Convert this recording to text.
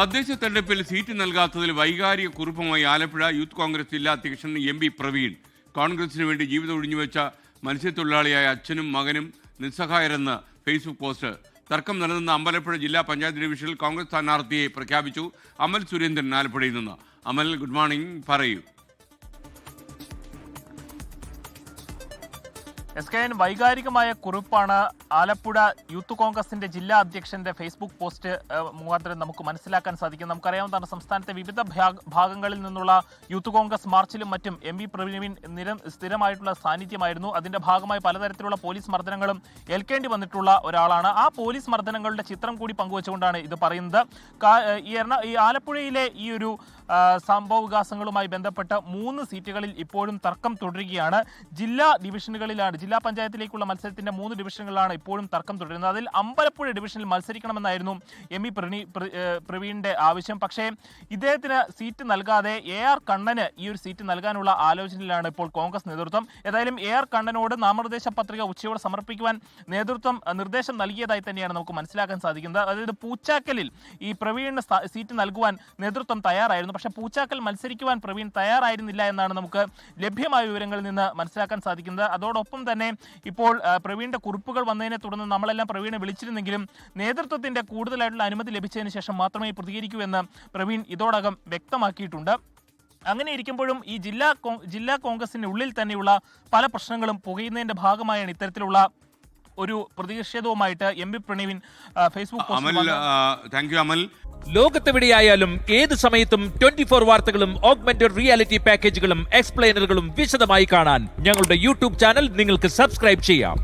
തദ്ദേശ തെരഞ്ഞെടുപ്പിൽ സീറ്റ് നൽകാത്തതിൽ വൈകാരിക കുറിപ്പുമായി ആലപ്പുഴ യൂത്ത് കോൺഗ്രസ് ജില്ലാ അധ്യക്ഷൻ എം പി പ്രവീൺ. കോൺഗ്രസിന് വേണ്ടി ജീവിതം ഒഴിഞ്ഞുവെച്ച മത്സ്യത്തൊഴിലാളിയായ അച്ഛനും മകനും നിസ്സഹായരെന്ന് ഫേസ്ബുക്ക് പോസ്റ്റ്. തർക്കം നിലനിന്ന അമ്പലപ്പുഴ ജില്ലാ പഞ്ചായത്ത് ഡിവിഷനിൽ കോൺഗ്രസ് സ്ഥാനാർത്ഥിയെ പ്രഖ്യാപിച്ചു അമൽ സുരേന്ദ്രൻ ആലപ്പുഴയിൽ നിന്ന്. അമൽ ഗുഡ് മോർണിംഗ് പറയൂ. എസ് കെ എൻ വൈകാരികമായ കുറിപ്പാണ് ആലപ്പുഴ യൂത്ത് കോൺഗ്രസിന്റെ ജില്ലാ അധ്യക്ഷന്റെ ഫേസ്ബുക്ക് പോസ്റ്റ് മുഖാന്തരം നമുക്ക് മനസ്സിലാക്കാൻ സാധിക്കും. നമുക്കറിയാവുന്നതാണ് സംസ്ഥാനത്തെ വിവിധ ഭാഗ- ഭാഗങ്ങളിൽ നിന്നുള്ള യൂത്ത് കോൺഗ്രസ് മാർച്ചിലും മറ്റും എം വി പ്രവീൺ സ്ഥിരമായിട്ടുള്ള സാന്നിധ്യമായിരുന്നു. അതിന്റെ ഭാഗമായി പലതരത്തിലുള്ള പോലീസ് മർദ്ദനങ്ങളും ഏൽക്കേണ്ടി വന്നിട്ടുള്ള ഒരാളാണ്. ആ പോലീസ് മർദ്ദനങ്ങളുടെ ചിത്രം കൂടി പങ്കുവച്ചുകൊണ്ടാണ് ഇത് പറയുന്നത്. ഈ ഈ ആലപ്പുഴയിലെ ഈ ഒരു സംഭവ വികാസങ്ങളുമായി ബന്ധപ്പെട്ട് മൂന്ന് സീറ്റുകളിൽ ഇപ്പോഴും തർക്കം തുടരുകയാണ്. ജില്ലാ ഡിവിഷനുകളിലാണ് ജില്ലാ പഞ്ചായത്തിലേക്കുള്ള മത്സരത്തിന്റെ മൂന്ന് ഡിവിഷനുകളിലാണ് ഇപ്പോഴും തർക്കം തുടരുന്നത്. അതിൽ അമ്പലപ്പുഴ ഡിവിഷനിൽ മത്സരിക്കണമെന്നായിരുന്നു എം ഇ പ്രവീണിന്റെ ആവശ്യം. പക്ഷേ ഇദ്ദേഹത്തിന് സീറ്റ് നൽകാതെ എ ആർ കണ്ണന് ഈ ഒരു സീറ്റ് നൽകാനുള്ള ആലോചനയിലാണ് ഇപ്പോൾ കോൺഗ്രസ് നേതൃത്വം. ഏതായാലും എ ആർ കണ്ണനോട് നാമനിർദ്ദേശ പത്രിക ഉച്ചയോടെ സമർപ്പിക്കുവാൻ നേതൃത്വം നിർദ്ദേശം നൽകിയതായി തന്നെയാണ് നമുക്ക് മനസ്സിലാക്കാൻ സാധിക്കുന്നത്. അതായത് പൂച്ചാക്കലിൽ ഈ പ്രവീണിന് സീറ്റ് നൽകുവാൻ നേതൃത്വം തയ്യാറായിരുന്നു. പക്ഷേ പൂച്ചാക്കൽ മത്സരിക്കുവാൻ പ്രവീൺ തയ്യാറായിരുന്നില്ല എന്നാണ് നമുക്ക് ലഭ്യമായ വിവരങ്ങളിൽ നിന്ന് മനസ്സിലാക്കാൻ സാധിക്കുന്നത്. അതോടൊപ്പം തന്നെ ഇപ്പോൾ പ്രവീണിന്റെ കുറിപ്പുകൾ വന്നതിനെ തുടർന്ന് നമ്മളെല്ലാം പ്രവീണെ വിളിച്ചിരുന്നെങ്കിലും നേതൃത്വത്തിന്റെ കൂടുതലായിട്ടുള്ള അനുമതി ലഭിച്ചതിന് ശേഷം മാത്രമേ പ്രതികരിക്കൂ എന്ന് പ്രവീൺ ഇതോടകം വ്യക്തമാക്കിയിട്ടുണ്ട്. അങ്ങനെ ഇരിക്കുമ്പോഴും ഈ ജില്ലാ ജില്ലാ കോൺഗ്രസിന്റെ ഉള്ളിൽ തന്നെയുള്ള പല പ്രശ്നങ്ങളും പുകയുന്നതിന്റെ ഭാഗമായാണ് ഇത്തരത്തിലുള്ള ഒരു പ്രതിഷേധവുമായിട്ട് M P പ്രണീവിൻ Facebook Amal thank you Amal. ലോകത്തെവിടെയായാലും ഏത് സമയത്തും ട്വന്റി ഫോർ വാർത്തകളും ഓഗ്മെന്റഡ് റിയാലിറ്റി പാക്കേജുകളും എക്സ്പ്ലെയിനറുകളും വിശദമായി കാണാൻ ഞങ്ങളുടെ യൂട്യൂബ് ചാനൽ നിങ്ങൾക്ക് സബ്സ്ക്രൈബ് ചെയ്യാം.